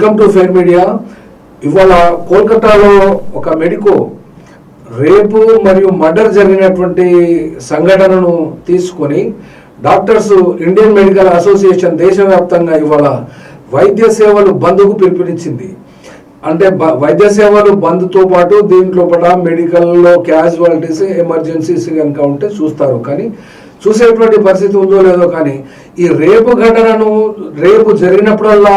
Welcome to fair media. ఇవాళ కోల్కతాలో ఒక మెడికో రేపు మరియు మర్డర్ జరిగినటువంటి సంఘటనను తీసుకొని డాక్టర్స్ ఇండియన్ మెడికల్ అసోసియేషన్ దేశవ్యాప్తంగా ఇవాళ వైద్య సేవలు బంద్కు పిలుపునిచ్చింది. అంటే వైద్య సేవలు బంద్తో పాటు దీంట్లో కూడా మెడికల్లో క్యాజువాలిటీస్ ఎమర్జెన్సీస్ కనుక ఉంటే చూస్తారు. కానీ చూసేటువంటి పరిస్థితి ఉందో లేదో కానీ ఈ రేపు ఘటనను రేపు జరిగినప్పుడల్లా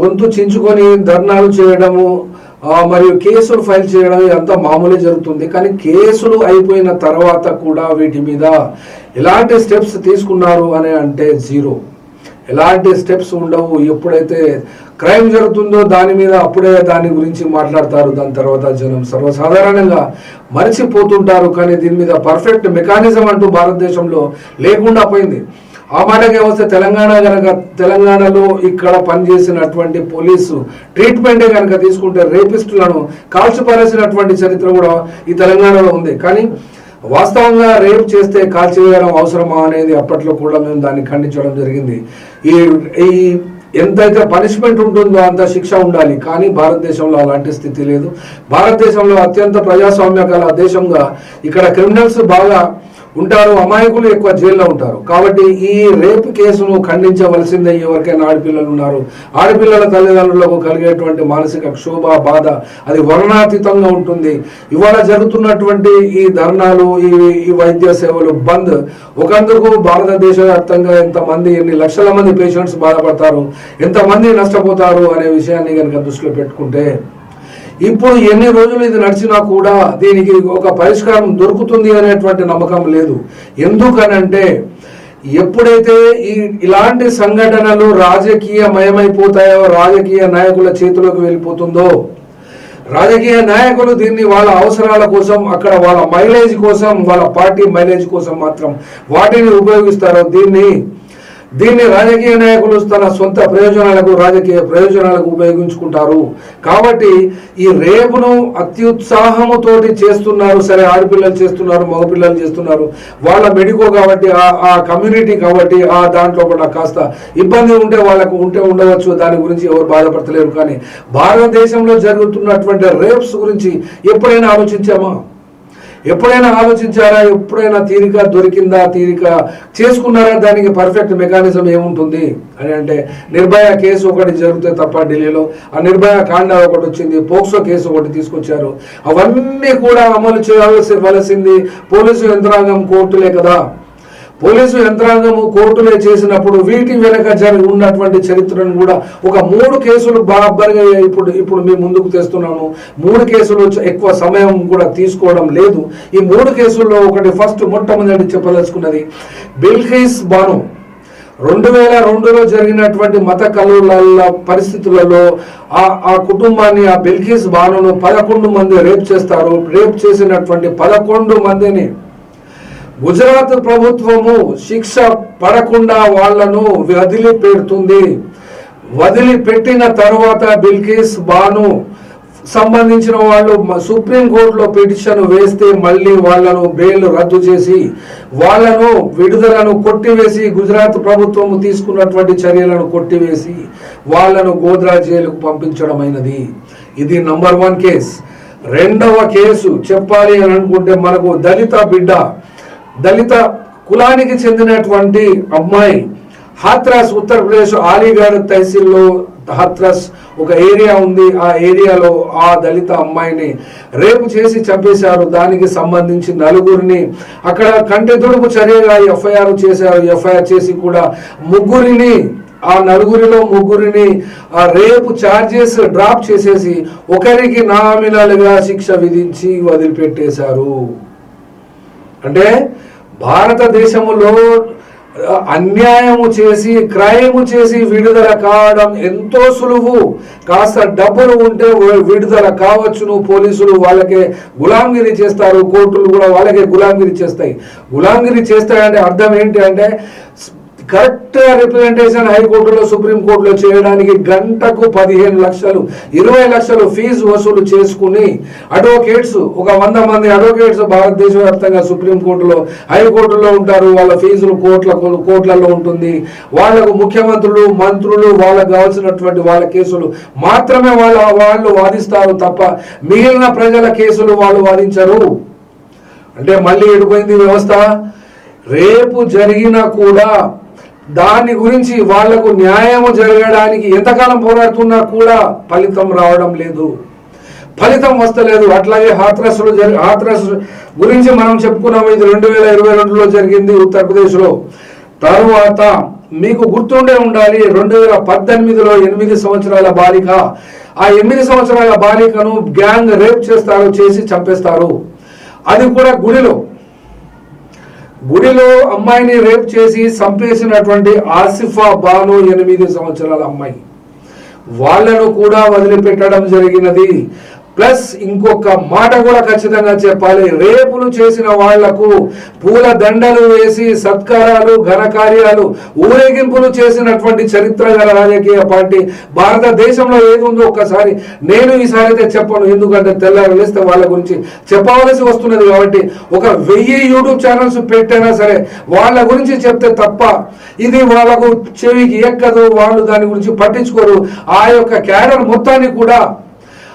గొంతు చించుకొని ధర్నాలు చేయడము మరియు కేసులు ఫైల్ చేయడం ఇదంతా మామూలే జరుగుతుంది. కానీ కేసులు అయిపోయిన తర్వాత కూడా వీటి మీద ఎలాంటి స్టెప్స్ తీసుకున్నారు అని అంటే జీరో. ఎలాంటి స్టెప్స్ ఉండవు. ఎప్పుడైతే క్రైమ్ జరుగుతుందో దాని మీద అప్పుడే దాని గురించి మాట్లాడతారు. దాని తర్వాత జనం సర్వసాధారణంగా మరిచిపోతుంటారు. కానీ దీని మీద పర్ఫెక్ట్ మెకానిజం అంటూ భారతదేశంలో లేకుండా పోయింది. ఆ మాటకి వస్తే తెలంగాణ కనుక తెలంగాణలో ఇక్కడ పనిచేసినటువంటి పోలీసు ట్రీట్మెంటే కనుక తీసుకుంటే రేపిస్టులను కాల్చిపారేసినటువంటి చరిత్ర కూడా ఈ తెలంగాణలో ఉంది. కానీ వాస్తవంగా రేప్ చేస్తే కాల్చివేయడం అవసరమా అనేది అప్పట్లో కూడా మేము దాన్ని ఖండించడం జరిగింది. ఈ ఈ ఎంతైతే పనిష్మెంట్ ఉంటుందో అంత శిక్ష ఉండాలి. కానీ భారతదేశంలో అలాంటి స్థితి లేదు. భారతదేశంలో అత్యంత ప్రజాస్వామ్య గల దేశంగా ఇక్కడ క్రిమినల్స్ బాగా ఉంటారు అమాయకులు ఎక్కువ జైల్లో ఉంటారు. కాబట్టి ఈ రేప్ కేసును ఖండించవలసిందే ఎవరికైనా ఆడపిల్లలు ఉన్నారు. ఆడపిల్లల తల్లిదండ్రులకు కలిగేటువంటి మానసిక క్షోభ బాధ అది వర్ణాతీతంగా ఉంటుంది. ఇవాళ జరుగుతున్నటువంటి ఈ ధర్నాలు ఈ ఈ వైద్య సేవలు బంద్. ఒకందుకు భారతదేశ వ్యాప్తంగా ఎంతమంది ఎన్ని లక్షల మంది పేషెంట్స్ బాధపడతారు ఎంతమంది నష్టపోతారు అనే విషయాన్ని కనుక దృష్టిలో పెట్టుకుంటే ఇప్పుడు ఎన్ని రోజులు ఇది నడిచినా కూడా దీనికి ఒక పరిష్కారం దొరుకుతుంది అనేటువంటి నమ్మకం లేదు. ఎందుకనంటే ఎప్పుడైతే ఈ ఇలాంటి సంఘటనలు రాజకీయమయమైపోతాయో రాజకీయ నాయకుల చేతిలోకి వెళ్ళిపోతుందో రాజకీయ నాయకులు దీన్ని వాళ్ళ అవసరాల కోసం అక్కడ వాళ్ళ మైలేజ్ కోసం వాళ్ళ పార్టీ మైలేజ్ కోసం మాత్రం వాటిని ఉపయోగిస్తారో దీన్ని దీన్ని రాజకీయ నాయకులు తన సొంత ప్రయోజనాలకు రాజకీయ ప్రయోజనాలకు ఉపయోగించుకుంటారు. కాబట్టి ఈ రేపును అత్యుత్సాహముతోటి చేస్తున్నారు. సరే ఆడపిల్లలు చేస్తున్నారు మగపిల్లలు చేస్తున్నారు. వాళ్ళ మెడికో కాబట్టి ఆ- ఆ కమ్యూనిటీ కాబట్టి ఆ దాంట్లో కూడా కాస్త ఇబ్బంది ఉంటే వాళ్ళకు ఉంటే ఉండవచ్చు. దాని గురించి ఎవరు బాధపడతలేరు. కానీ భారతదేశంలో జరుగుతున్నటువంటి రేప్స్ గురించి ఎప్పుడైనా ఆలోచించామా? ఎప్పుడైనా ఆలోచించారా? ఎప్పుడైనా తీరిక దొరికిందా? తీరిక చేసుకున్నారా? దానికి పర్ఫెక్ట్ మెకానిజం ఏముంటుంది? అని అంటే నిర్భయ కేసు ఒకటి జరిగితే తప్ప ఢిల్లీలో ఆ నిర్భయ కాండ ఒకటి వచ్చింది పోక్సో కేసు ఒకటి తీసుకొచ్చారు. అవన్నీ కూడా అమలు చేయాల్సి పోలీసు యంత్రాంగం కోర్టులే కదా. పోలీసు యంత్రాంగము కోర్టులే చేసినప్పుడు వీటి వెనక జరిగి ఉన్నటువంటి చరిత్రను కూడా ఒక మూడు కేసులు బాబర్గా ఇప్పుడు ఇప్పుడు మేము ముందుకు తెస్తున్నాము. మూడు కేసులు ఎక్కువ సమయం కూడా తీసుకోవడం లేదు. ఈ మూడు కేసుల్లో ఒకటి ఫస్ట్ మొట్టమొదటి చెప్పదలుచుకున్నది బిల్ఖీస్ బాను. రెండు వేల రెండులో జరిగినటువంటి మత కలుల పరిస్థితులలో ఆ ఆ కుటుంబాన్ని ఆ బిల్ఖీస్ బానును పదకొండు మంది రేప్ చేస్తారు. రేప్ చేసినటువంటి పదకొండు మందిని గుజరాత్ ప్రభుత్వము శిక్ష పడకుండా వాళ్ళను వదిలిపెడుతుంది. వదిలిపెట్టిన తర్వాత బిల్కిస్ బాను సంబంధించిన వాళ్ళు సుప్రీం కోర్టులో పిటిషన్ వేస్తే మళ్ళీ వాళ్ళను బెయిల్ రద్దు చేసి వాళ్ళను విడుదలను కొట్టివేసి గుజరాత్ ప్రభుత్వం తీసుకున్నటువంటి చర్యలను కొట్టివేసి వాళ్ళను గోద్రా జైలుకు పంపించడమైనది. ఇది నంబర్ వన్ కేస్. రెండవ కేసు చెప్పాలి అని అనుకుంటే మనకు దళిత బిడ్డ దళిత కులానికి చెందినటువంటి అమ్మాయి హాత్రాస్ ఉత్తరప్రదేశ్ అలీగఢ్ తహసీల్లో హాత్రాస్ ఒక ఏరియా ఉంది. ఆ ఏరియాలో ఆ దళిత అమ్మాయిని రేపు చేసి చంపేశారు. దానికి సంబంధించి నలుగురిని అక్కడ కంటి తుడుపు చర్యగా ఎఫ్ఐఆర్ చేశారు. ఎఫ్ఐఆర్ చేసి కూడా ముగ్గురిని ఆ నలుగురిలో ముగ్గురిని ఆ రేపు ఛార్జెస్ డ్రాప్ చేసేసి ఒకరికి నామినల్గా శిక్ష విధించి వదిలిపెట్టేశారు. అంటే భారతదేశంలో అన్యాయము చేసి క్రైము చేసి విడుదల కావడం ఎంతో సులువు. కాస్త డబ్బులు ఉంటే విడుదల కావచ్చును. పోలీసులు వాళ్ళకే గులాంగిరి చేస్తారు. కోర్టులు కూడా వాళ్ళకే గులాంగిరి చేస్తాయి. గులాంగిరి చేస్తాయంటే అర్థం ఏంటి అంటే కరెక్ట్ రిప్రజెంటేషన్ హైకోర్టులో సుప్రీంకోర్టులో చేయడానికి గంటకు పదిహేను లక్షలు ఇరవై లక్షలు ఫీజు వసూలు చేసుకుని అడ్వకేట్స్ ఒక వంద మంది అడ్వకేట్స్ భారతదేశ వ్యాప్తంగా సుప్రీంకోర్టులో హైకోర్టులో ఉంటారు. వాళ్ళ ఫీజులు కోట్ల కోట్లలో ఉంటుంది. వాళ్ళకు ముఖ్యమంత్రులు మంత్రులు వాళ్ళకు కావాల్సినటువంటి వాళ్ళ కేసులు మాత్రమే వాళ్ళ వాళ్ళు వాదిస్తారు తప్ప మిగిలిన ప్రజల కేసులు వాళ్ళు వాదించరు. అంటే మళ్ళీ ఎడిపోయింది వ్యవస్థ. రేపు జరిగినా కూడా దాని గురించి వాళ్ళకు న్యాయం జరగడానికి ఎంతకాలం పోరాడుతున్నా కూడా ఫలితం రావడం లేదు. ఫలితం వస్తలేదు. అట్లాగే హాత్రస్లు జరి హాత్రస్ గురించి మనం చెప్పుకున్నాము. ఇది రెండు వేల ఇరవై రెండులో జరిగింది ఉత్తరప్రదేశ్లో. తరువాత మీకు గుర్తుండే ఉండాలి రెండు వేల పద్దెనిమిదిలో ఎనిమిది సంవత్సరాల బాలిక. ఆ ఎనిమిది సంవత్సరాల బాలికను గ్యాంగ్ రేప్ చేస్తారు చేసి చంపేస్తారు. అది కూడా గుడిలో. గుడిలో అమ్మాయిని రేప్ చేసి చంపేసినటువంటి ఆసిఫా బాను ఎనిమిది సంవత్సరాల అమ్మాయి. వాళ్ళను కూడా వదిలిపెట్టడం జరిగినది. ప్లస్ ఇంకొక మాట కూడా ఖచ్చితంగా చెప్పాలి. రేపులు చేసిన వాళ్ళకు పూల దండలు వేసి సత్కారాలు ఘనకార్యాలు ఊరేగింపులు చేసినటువంటి చరిత్ర గల రాజకీయ పార్టీ భారతదేశంలో ఏది ఉందో ఒక్కసారి నేను ఈసారి అయితే చెప్పను. ఎందుకంటే తెల్లారు వేస్తే వాళ్ళ గురించి చెప్పవలసి వస్తున్నది కాబట్టి ఒక వెయ్యి యూట్యూబ్ ఛానల్స్ పెట్టైనా సరే వాళ్ళ గురించి చెప్తే తప్ప ఇది వాళ్ళకు చెవికి ఎక్కదు. వాళ్ళు దాని గురించి పట్టించుకోరు. ఆ యొక్క క్యాడర్ మొత్తాన్ని కూడా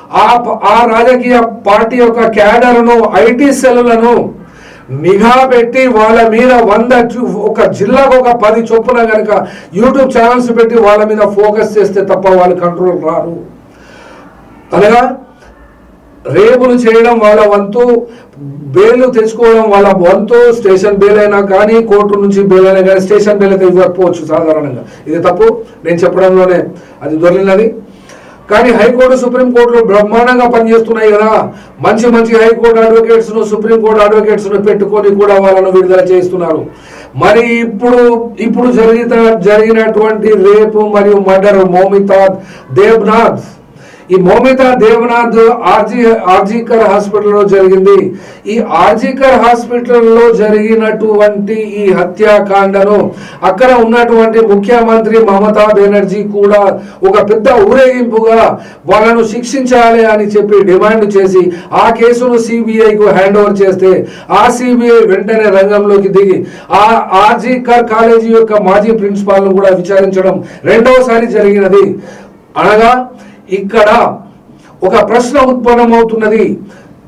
ఆ ఆ రాజకీయ పార్టీ యొక్క క్యాడర్ను ఐటీ సెల్లులను నిఘా పెట్టి వాళ్ళ మీద వంద ఒక జిల్లాకు ఒక పది చొప్పున కనుక యూట్యూబ్ ఛానల్స్ పెట్టి వాళ్ళ మీద ఫోకస్ చేస్తే తప్ప వాళ్ళు కంట్రోల్ రారు. అనగా రేపులు చేయడం వాళ్ళ వంతు బెయిల్ తెచ్చుకోవడం వాళ్ళ వంతు స్టేషన్ బెయిల్ అయినా కానీ కోర్టు నుంచి బెయిల్ అయినా కానీ స్టేషన్ బెయిల్ అయితే ఇవ్వకపోవచ్చు సాధారణంగా. ఇది తప్పు. నేను చెప్పడంలోనే అది దొరికినది. కానీ హైకోర్టు సుప్రీంకోర్టులో బ్రహ్మాండంగా పనిచేస్తున్నాయి కదా. మంచి మంచి హైకోర్టు అడ్వకేట్స్ను సుప్రీంకోర్టు అడ్వకేట్స్ను పెట్టుకొని కూడా వాళ్ళను విడుదల చేస్తున్నారు మరి ఇప్పుడు ఇప్పుడు జరిగిన జరిగినటువంటి రేపు మరియు మర్డర్ మోమితాద్ దేవ్నాథ్ ఈ మోమిత దేవనాథ్ ఆర్జీ ఆర్జీకర్ హాస్పిటల్లో జరిగింది. ఈ ఆర్జీకర్ హాస్పిటల్లో జరిగినటువంటి ఈ హత్యాకాండను అక్కడ ఉన్నటువంటి ముఖ్యమంత్రి మమతా బెనర్జీ కూడా ఒక పెద్ద ఊరేగింపుగా వాళ్ళను శిక్షించాలి అని చెప్పి డిమాండ్ చేసి ఆ కేసును సిబిఐకు హ్యాండ్ ఓవర్ చేస్తే ఆ సిబిఐ వెంటనే రంగంలోకి దిగి ఆ ఆర్జీకర్ కాలేజీ యొక్క మాజీ ప్రిన్సిపాల్ను కూడా విచారించడం రెండవసారి జరిగినది. అనగా ఇక్కడ ఒక ప్రశ్న ఉత్పన్నమవుతున్నది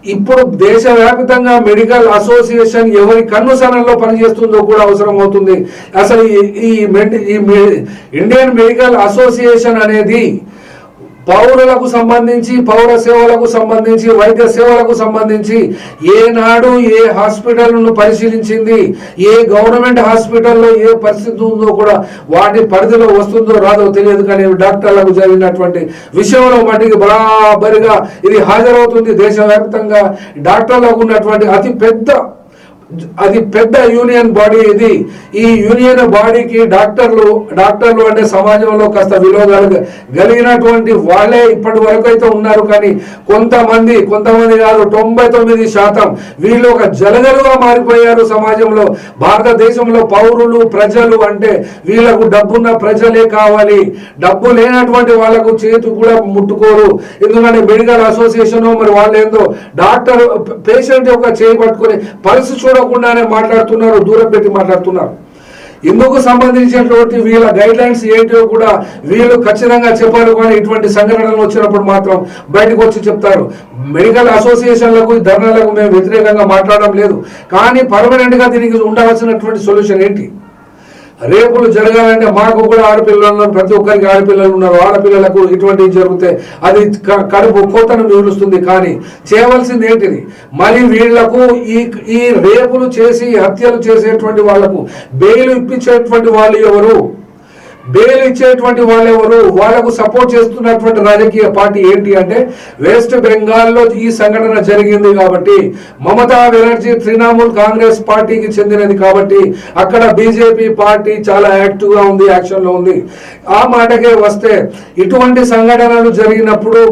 ఇప్పుడు దేశవ్యాప్తంగా మెడికల్ అసోసియేషన్ ఎవరి కన్నుసనంలో పనిచేస్తుందో కూడా అవసరం అవుతుంది అసలు ఈ ఇండియన్ మెడికల్ అసోసియేషన్ అనేది పౌరులకు సంబంధించి పౌర సేవలకు సంబంధించి వైద్య సేవలకు సంబంధించి ఏనాడు ఏ హాస్పిటల్ను పరిశీలించింది ఏ గవర్నమెంట్ హాస్పిటల్లో ఏ పరిస్థితి ఉందో కూడా వాటి పరిధిలో వస్తుందో రాదో తెలియదు కానీ డాక్టర్లకు జరిగినటువంటి విషయంలో మట్టికి బరాబరిగా ఇది హాజరవుతుంది. దేశవ్యాప్తంగా డాక్టర్లకు ఉన్నటువంటి అతి పెద్ద అది పెద్ద యూనియన్ బాడీ ఇది. ఈ యూనియన్ బాడీకి డాక్టర్లు డాక్టర్లు అంటే సమాజంలో కాస్త విలువ కలిగినటువంటి వాళ్ళే ఇప్పటి వరకు అయితే ఉన్నారు. కానీ కొంతమంది కొంతమంది కాదు తొంభై తొమ్మిది శాతం వీళ్ళు ఒక జలగలుగా మారిపోయారు సమాజంలో. భారతదేశంలో పౌరులు ప్రజలు అంటే వీళ్ళకు డబ్బున్న ప్రజలే కావాలి. డబ్బు లేనటువంటి వాళ్ళకు చేతు కూడా ముట్టుకోరు. ఎందుకంటే మెడికల్ అసోసియేషన్ మరి వాళ్ళు ఏందో డాక్టర్ పేషెంట్ యొక్క చేయి పట్టుకొని పల్స్ చూడ చూడకుండానే మాట్లాడుతున్నారు దూరం పెట్టి మాట్లాడుతున్నారు. ఇందుకు సంబంధించినటువంటి వీళ్ళ గైడ్ లైన్స్ ఏంటో కూడా వీళ్ళు ఖచ్చితంగా చెప్పారు కానీ ఇటువంటి సంఘటనలు వచ్చినప్పుడు మాత్రం బయటకు వచ్చి చెప్తారు. మెడికల్ అసోసియేషన్లకు ధర్నాలకు మేము వ్యతిరేకంగా మాట్లాడడం లేదు. కానీ పర్మనెంట్గా దీనికి ఉండాల్సినటువంటి సొల్యూషన్ ఏంటి? రేపులు జరగాలంటే మాకు కూడా ఆడపిల్లలు ఉన్నారు ప్రతి ఒక్కరికి ఆడపిల్లలు ఉన్నారు. ఆడపిల్లలకు ఇటువంటివి జరిగితే అది కడుపు కోతను మిగులుస్తుంది కానీ చేయవలసింది ఏంటిది? మరి వీళ్ళకు ఈ ఈ రేపులు చేసి హత్యలు చేసేటువంటి వాళ్ళకు బెయిల్ ఇప్పించేటువంటి వాళ్ళు ఎవరు? బెయిల్ ఇచ్చేటువంటి వాళ్ళెవరు? వాళ్ళకు సపోర్ట్ చేస్తున్నటువంటి రాజకీయ పార్టీ ఏంటి అంటే వెస్ట్ బెంగాల్లో ఈ సంఘటన జరిగింది కాబట్టి మమతా బెనర్జీ తృణమూల్ కాంగ్రెస్ పార్టీకి చెందినది కాబట్టి అక్కడ బీజేపీ పార్టీ చాలా యాక్టివ్గా ఉంది యాక్షన్లో ఉంది. ఆ మాటకే వస్తే ఇటువంటి సంఘటనలు జరిగినప్పుడు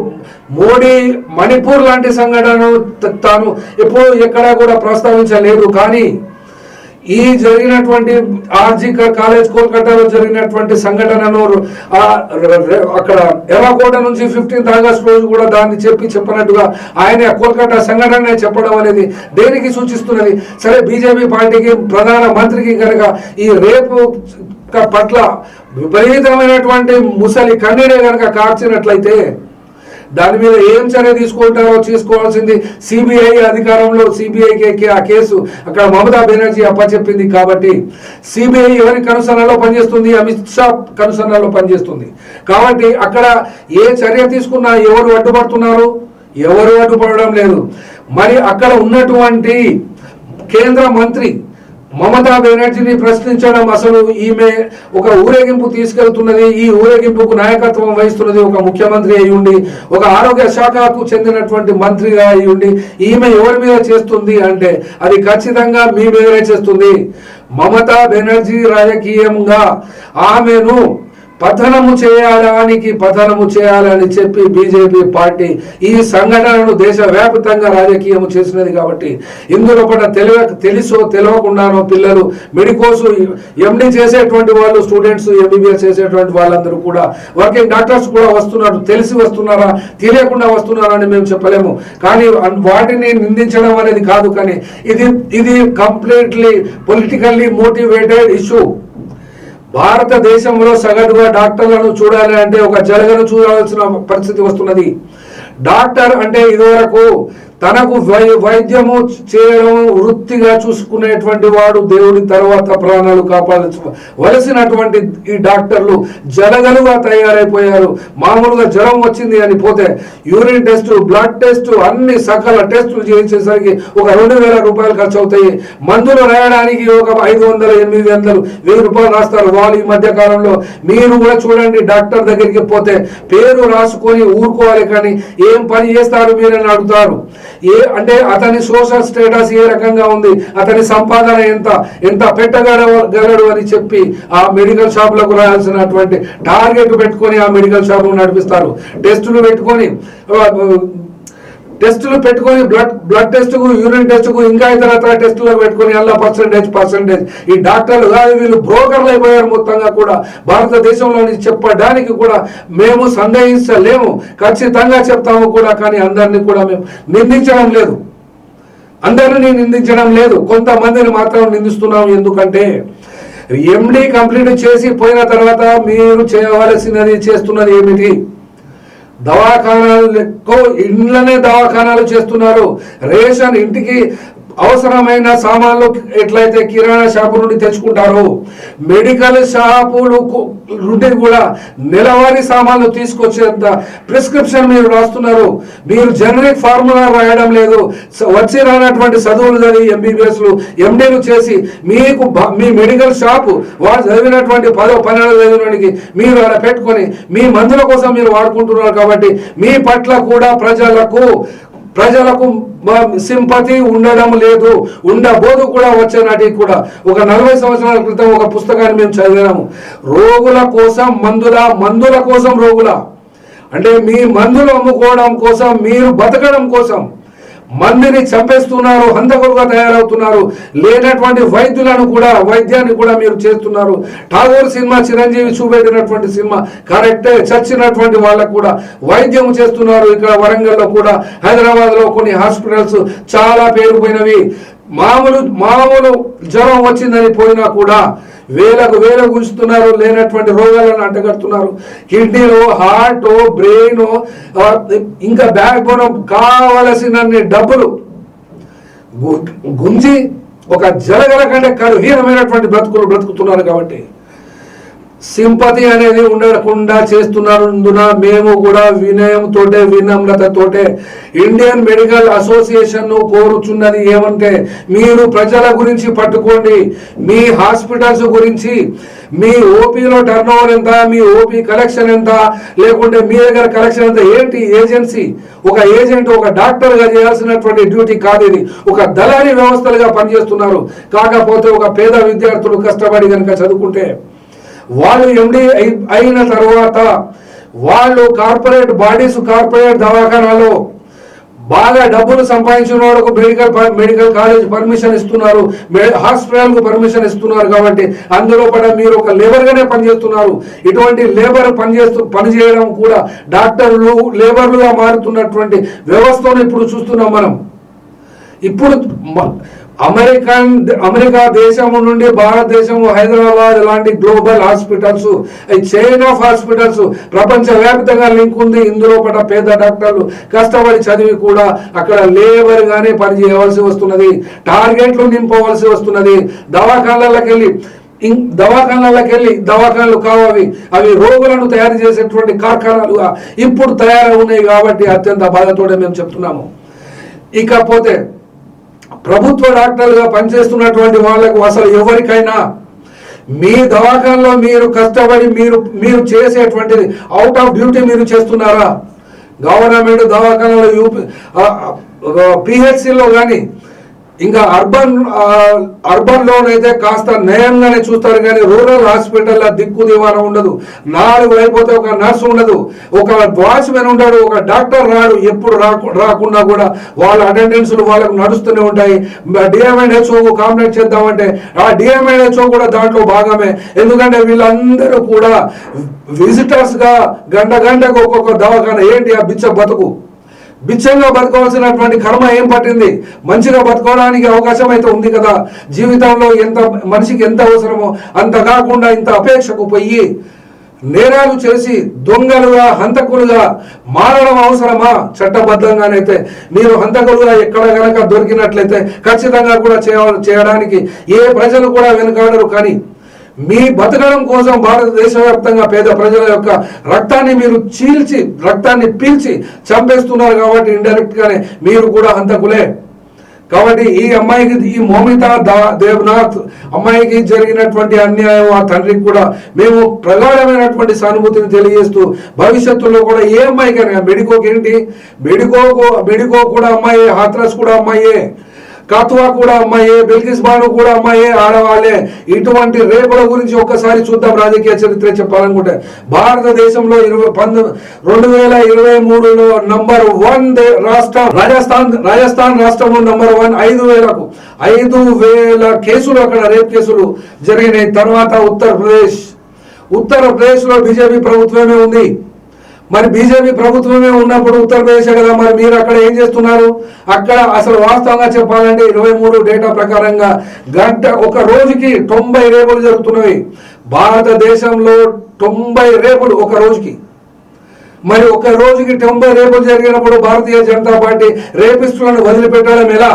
మోడీ మణిపూర్ లాంటి సంఘటనను తాను ఎప్పుడు ఎక్కడా కూడా ప్రస్తావించలేదు. కానీ ఈ జరిగినటువంటి ఆర్జీ కాలేజ్ కోల్కతాలో జరిగినటువంటి సంఘటనను అక్కడ ఎర్రకోట నుంచి ఫిఫ్టీన్త్ ఆగస్ట్ రోజు కూడా దాన్ని చెప్పి చెప్పినట్టుగా ఆయన కోల్కతా సంఘటన చెప్పడం అనేది దేనికి సూచిస్తున్నది? సరే బీజేపీ పార్టీకి ప్రధాన మంత్రికి కనుక ఈ రేపు పట్ల విపరీతమైనటువంటి ముసలి కన్నీరే కనుక కార్చినట్లయితే దాని మీద ఏం చర్య తీసుకుంటారో తీసుకోవాల్సింది సిబిఐ అధికారంలో సిబిఐకి ఆ కేసు. అక్కడ మమతా బెనర్జీ అప్పచెప్పింది కాబట్టి సిబిఐ ఎవరి కనుసరణలో పనిచేస్తుంది? అమిత్ షా కనుసరణలో పనిచేస్తుంది. కాబట్టి అక్కడ ఏ చర్య తీసుకున్నా ఎవరు అడ్డుపడుతున్నారు? ఎవరు అడ్డుపడడం లేదు. మరి అక్కడ ఉన్నటువంటి కేంద్ర మంత్రి మమతా బెనర్జీని ప్రశ్నించడం అసలు ఈమె ఒక ఊరేగింపు తీసుకెళ్తున్నది. ఈ ఊరేగింపుకు నాయకత్వం వహిస్తున్నది ఒక ముఖ్యమంత్రి అయి ఉండి ఒక ఆరోగ్య శాఖకు చెందినటువంటి మంత్రిగా అయి ఉండి ఈమె ఎవరి మీద చేస్తుంది అంటే అది ఖచ్చితంగా మీ మీదనే చేస్తుంది. మమతా బెనర్జీ రాజకీయంగా ఆమెను పతనము చేయడానికి పతనము చేయాలని చెప్పి బీజేపీ పార్టీ ఈ సంఘటనను దేశవ్యాప్తంగా రాజకీయం చేసినది కాబట్టి ఇందులో పడ్డ తెలియ తెలుసో తెలియకుండానో పిల్లలు మెడికోసు ఎండి చేసేటువంటి వాళ్ళు స్టూడెంట్స్ ఎంబీబీఎస్ చేసేటువంటి వాళ్ళందరూ కూడా వర్కింగ్ డాక్టర్స్ కూడా వస్తున్నారు. తెలిసి వస్తున్నారా? తెలియకుండా వస్తున్నారా అని మేము చెప్పలేము. కానీ వాటిని నిందించడం అనేది కాదు కానీ ఇది ఇది కంప్లీట్లీ పొలిటికల్లీ మోటివేటెడ్ ఇష్యూ భారతదేశంలో సగటుగా డాక్టర్లను చూడాలి అంటే ఒక జలగను చూడాల్సిన పరిస్థితి వస్తున్నది. డాక్టర్ అంటే ఇదివరకు తనకు వై వైద్యము చేయడం వృత్తిగా చూసుకునేటువంటి వాడు దేవుడి తర్వాత ప్రాణాలు కాపాడవలసినటువంటి ఈ డాక్టర్లు జలగలుగా తయారైపోయారు. మామూలుగా జ్వరం వచ్చింది అని పోతే యూరిన్ టెస్ట్ బ్లడ్ టెస్ట్ అన్ని సకల టెస్టులు చేసేసరికి ఒక రెండు వేల రూపాయలు ఖర్చు అవుతాయి మందులు రాయడానికి ఒక ఐదు వందలు ఎనిమిది వందలు వెయ్యి రూపాయలు రాస్తారు. వాళ్ళు ఈ మధ్య కాలంలో మీరు కూడా చూడండి డాక్టర్ దగ్గరికి పోతే పేరు రాసుకొని ఊరుకోవాలి కానీ ఏం పని చేస్తారు మీరని అడుగుతారు. ఏ అంటే అతని సోషల్ స్టేటస్ ఏ రకంగా ఉంది? అతని సంపాదన ఎంత? ఎంత పెట్టగలడు అని చెప్పి ఆ మెడికల్ షాపులకు రాయాల్సినటువంటి టార్గెట్ పెట్టుకొని ఆ మెడికల్ షాపు నడిపిస్తారు. టెస్టులు పెట్టుకొని టెస్టులు పెట్టుకొని బ్లడ్ బ్లడ్ టెస్ట్కు యూరిన్ టెస్ట్కు ఇంకా ఇతర ఇతర టెస్టులు పెట్టుకొని ఎలా పర్సంటేజ్ పర్సంటేజ్. ఈ డాక్టర్లు కాదు వీళ్ళు బ్రోకర్లు అయిపోయారు మొత్తంగా కూడా. భారతదేశంలోని చెప్పడానికి కూడా మేము సందేహించలేము. ఖచ్చితంగా చెప్తాము కూడా కానీ అందరినీ కూడా మేము నిందించడం లేదు. అందరినీ నిందించడం లేదు. కొంతమందిని మాత్రం నిందిస్తున్నాం ఎందుకంటే ఎండి కంప్లీట్ చేసి పోయిన తర్వాత మీరు చేయవలసినది చేస్తున్నది ఏమిటి? దవాఖానాలు ఎక్కువ ఇండ్లనే దవాఖానాలు చేస్తున్నారు. రేషన్ ఇంటికి అవసరమైన సామాన్లు ఎట్లయితే కిరాణా షాపు నుండి తెచ్చుకుంటారు మెడికల్ షాపులు నుండి కూడా నెలవారీ సామాన్లు తీసుకొచ్చేంత ప్రిస్క్రిప్షన్ మీరు రాస్తున్నారు. మీరు జనరిక్ ఫార్ములా రాయడం లేదు. వచ్చి రానటువంటి చదువులు చదివి ఎంబీబీఎస్లు ఎండీలు చేసి మీకు మీ మెడికల్ షాపు వాడు చదివినటువంటి పదో పన్నెండు చదివినకి మీరు అలా పెట్టుకొని మీ మందుల కోసం మీరు వాడుకుంటున్నారు కాబట్టి మీ పట్ల కూడా ప్రజలకు ప్రజలకు సింపతి ఉండడం లేదు ఉండబోదు కూడా వచ్చే నాటికి కూడా. ఒక నలభై సంవత్సరాల క్రితం ఒక పుస్తకాన్ని మేము చదివాము. రోగుల కోసం మందుల మందుల కోసం రోగుల. అంటే మీ మందులు అమ్ముకోవడం కోసం మీరు బతకడం కోసం. మందిని చంపేస్తున్నారు హంతకులుగా తయారవుతున్నారు. లేనటువంటి వైద్యులను కూడా వైద్యాన్ని కూడా మీరు చేస్తున్నారు. ఠాగూర్ సినిమా చిరంజీవి చూపెట్టినటువంటి సినిమా కరెక్టే చచ్చినటువంటి వాళ్ళకు కూడా వైద్యం చేస్తున్నారు. ఇక్కడ వరంగల్లో కూడా హైదరాబాద్లో కొన్ని హాస్పిటల్స్ చాలా పేరుపోయినవి. మామూలు మామూలు జ్వరం వచ్చిందని పోయినా కూడా వేలకు వేల గుంచుతున్నారు లేనటువంటి రోగాలను అంటగడుతున్నారు. కిడ్నీలో హార్ట్ బ్రెయిన్ ఇంకా బ్యాక్ బోన్ కావలసినన్ని డబ్బులు గుంజి ఒక జలగల కంటే కఠినమైనటువంటి బ్రతుకులు బ్రతుకుతున్నారు కాబట్టి సింపతి అనేది ఉండకుండా చేస్తున్నందున మేము కూడా వినయంతోటే వినమ్రతతోటే ఇండియన్ మెడికల్ అసోసియేషన్ కోరుచున్నది ఏమంటే మీరు ప్రజల గురించి పట్టుకోండి మీ హాస్పిటల్స్ గురించి మీ ఓపీలో టర్న్ ఓవర్ ఎంత మీ ఓపీ కలెక్షన్ ఎంత లేకుంటే మీ దగ్గర కలెక్షన్ ఎంత ఏంటి ఏజెన్సీ? ఒక ఏజెంట్ ఒక డాక్టర్గా చేయాల్సినటువంటి డ్యూటీ కాదు ఇది. ఒక దళారీ వ్యవస్థలుగా పనిచేస్తున్నారు. కాకపోతే ఒక పేద విద్యార్థులు కష్టపడి కనుక చదువుకుంటే వాళ్ళు ఎండి అయిన తర్వాత వాళ్ళు కార్పొరేట్ బాడీస్ కార్పొరేట్ దవాఖానాలో బాగా డబ్బులు సంపాదించిన వాళ్ళకు మెడికల్ మెడికల్ కాలేజ్ పర్మిషన్ ఇస్తున్నారు. హాస్పిటల్కు పర్మిషన్ ఇస్తున్నారు కాబట్టి అందులో కూడా మీరు ఒక లేబర్గానే పనిచేస్తున్నారు. ఇటువంటి లేబర్ పనిచేస్తూ పనిచేయడం కూడా డాక్టర్లు లేబర్లుగా మారుతున్నటువంటి వ్యవస్థను ఇప్పుడు చూస్తున్నాం మనం. ఇప్పుడు అమెరికన్ అమెరికా దేశం నుండి భారతదేశం హైదరాబాద్ లాంటి global hospitals chain of hospitals ప్రపంచవ్యాప్తంగా లింక్ ఉంది. ఇందులో పడ్డ పేద డాక్టర్లు కష్టపడి చదివి కూడా అక్కడ లేబర్ గానే పనిచేయవలసి వస్తున్నది. టార్గెట్లు నింపవలసి వస్తున్నది. దవాఖానాలకు వెళ్ళి ఇం- దవాఖానాలకు వెళ్ళి దవాఖానాలు కావవి. అవి రోగులను తయారు చేసేటువంటి కార్ఖానాలుగా ఇప్పుడు తయారై ఉన్నాయి కాబట్టి అత్యంత బాధతోనే మేము చెప్తున్నాము. ఇకపోతే ప్రభుత్వ డాక్టర్లుగా పనిచేస్తున్నటువంటి వాళ్ళకు అసలు ఎవరికైనా మీ దవాఖానలో మీరు కష్టపడి మీరు మీరు చేసేటువంటిది అవుట్ ఆఫ్ డ్యూటీ మీరు చేస్తున్నారా? గవర్నమెంట్ దవాఖానలో యూపీ పిహెచ్సిలో కానీ ఇంకా అర్బన్ అర్బన్ లోనైతే కాస్త నయంగానే చూస్తారు కానీ రూరల్ హాస్పిటల్లో దిక్కు దివాన ఉండదు. నాలుగు అయిపోతే ఒక నర్సు ఉండదు. ఒక వాచ్మెన్ ఉంటాడు ఒక డాక్టర్ రాడు ఎప్పుడు రాకుండా కూడా వాళ్ళ అటెండెన్స్లు వాళ్ళకు నడుస్తూనే ఉంటాయి. డిఎంఎన్హెచ్ఓ కాంప్లైంట్ చేద్దామంటే ఆ డిఎంఎన్హెచ్ఓ కూడా దాంట్లో భాగమే. ఎందుకంటే వీళ్ళందరూ కూడా విజిటర్స్గా గంట గంటకు ఒక్కొక్క దవాఖాన ఏంటి ఆ బిచ్చ బతుకు? బిచ్చంగా బతకవలసినటువంటి కర్మ ఏం పట్టింది? మంచిగా బతకడానికి అవకాశం అయితే ఉంది కదా. జీవితంలో ఎంత మనిషికి ఎంత అవసరమో అంత కాకుండా ఇంత అపేక్షకు పోయి నేరాలు చేసి దొంగలుగా హంతకులుగా మారడం అవసరమా? చట్టబద్ధంగానైతే మీరు హంతకులుగా ఎక్కడ కనుక దొరికినట్లయితే ఖచ్చితంగా కూడా చేయ చేయడానికి ఏ ప్రజలు కూడా వెనుకాడరు. కానీ మీ బతకడం కోసం భారతదేశ వ్యాప్తంగా పేద ప్రజల యొక్క రక్తాన్ని మీరు చీల్చి రక్తాన్ని పీల్చి చంపేస్తున్నారు కాబట్టి ఇండైరెక్ట్ గానే మీరు కూడా హంతకులే. కాబట్టి ఈ అమ్మాయికి ఈ మోమిత దా- దేవ్నాథ్ అమ్మాయికి జరిగినటువంటి అన్యాయం ఆ తండ్రికి కూడా మేము ప్రగాఢమైనటువంటి సానుభూతిని తెలియజేస్తూ భవిష్యత్తులో కూడా ఏ అమ్మాయికైనా మెడికోకి ఏంటి? మెడికో మెడికో కూడా అమ్మాయే హాత్రస్ కూడా అమ్మాయే. కత్వా కూడా అమ్మాయే బిల్కిస్ బాను కూడా అమ్మాయే ఆడవాళ్ళే. ఇటువంటి రేపుల గురించి ఒక్కసారి చూద్దాం రాజకీయ చరిత్ర చెప్పాలనుకుంటే. భారతదేశంలో ఇరవై పంతొమ్మిది రెండు వేల ఇరవై మూడులో నంబర్ వన్ దే- రాష్ట్రం రాజస్థాన్ రాజస్థాన్ రాష్ట్రంలో నంబర్ వన్ ఐదు వేలకు. ఐదు వేల కేసులు అక్కడ రేప్ కేసులు జరిగినాయి. తర్వాత ఉత్తరప్రదేశ్. ఉత్తరప్రదేశ్లో బీజేపీ ప్రభుత్వమే ఉంది. మరి బీజేపీ ప్రభుత్వమే ఉన్నప్పుడు ఉత్తరప్రదేశ్ కదా మరి మీరు అక్కడ ఏం చేస్తున్నారు? అక్కడ అసలు వాస్తవంగా చెప్పాలంటే ఇరవై మూడు డేటా ప్రకారంగా గంట ఒక రోజుకి తొంభై రేపులు జరుగుతున్నవి. భారతదేశంలో తొంభై రేపులు ఒక రోజుకి. మరి ఒక రోజుకి తొంభై రేపులు జరిగినప్పుడు భారతీయ జనతా పార్టీ రేపిస్తులను వదిలిపెట్టడం ఎలా?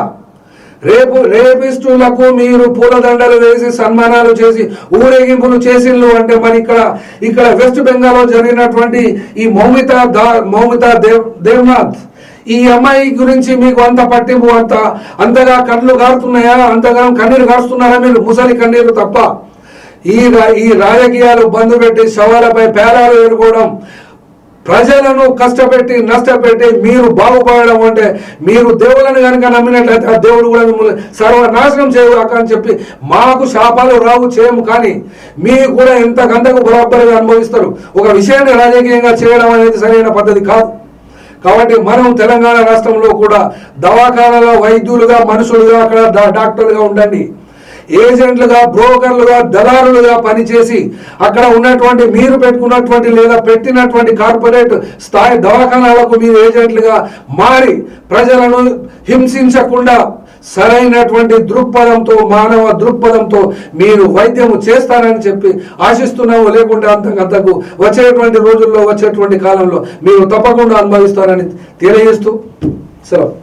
రేపు రేపిస్టులకు మీరు పూలదండలు వేసి సన్మానాలు చేసి ఊరేగింపులు చేసిళ్ళు అంటే మరి ఇక్కడ ఇక్కడ వెస్ట్ బెంగాల్లో జరిగినటువంటి ఈ మౌమిత దా మౌమిత దేవ్ దేవ్నాథ్. ఈ అమ్మాయి గురించి మీకు అంత పట్టింపు అంత అంతగా కళ్ళు కారుతున్నాయా అంతగా కన్నీరు కారుస్తున్నారా మీరు? ముసలి కన్నీరు తప్ప. ఈ రా- ఈ రాజకీయాలు బంధు పెట్టి శవాలపై పేలాలు ఎదుర్కోవడం ప్రజలను కష్టపెట్టి నష్టపెట్టి మీరు బాగుపడడం అంటే మీరు దేవులను కనుక నమ్మినట్లయితే ఆ దేవుడు కూడా మిమ్మల్ని సర్వనాశనం అక్క అని చెప్పి మాకు శాపాలు రావు చేయము కానీ మీకు కూడా ఎంత బరాబరిగా అనుభవిస్తారు. ఒక విషయాన్ని రాజకీయంగా చేయడం అనేది సరైన పద్ధతి కాదు. కాబట్టి మనం తెలంగాణ రాష్ట్రంలో కూడా దవాఖానాలో వైద్యులుగా మనుషులుగా అక్కడ డాక్టర్లుగా ఉండండి. ఏజెంట్లుగా బ్రోకర్లుగా దళారులుగా పనిచేసి అక్కడ ఉన్నటువంటి మీరు పెట్టుకున్నటువంటి లేదా పెట్టినటువంటి కార్పొరేట్ స్థాయి దవాఖానాలకు మీరు ఏజెంట్లుగా మారి ప్రజలను హింసించకుండా సరైనటువంటి దృక్పథంతో మానవ దృక్పథంతో మీరు వైద్యము చేస్తారని చెప్పి ఆశిస్తున్నాము. లేకుంటే అంతకంతకు వచ్చేటువంటి రోజుల్లో వచ్చేటువంటి కాలంలో మీరు తప్పకుండా అనుభవిస్తారని తెలియజేస్తూ సెలవు.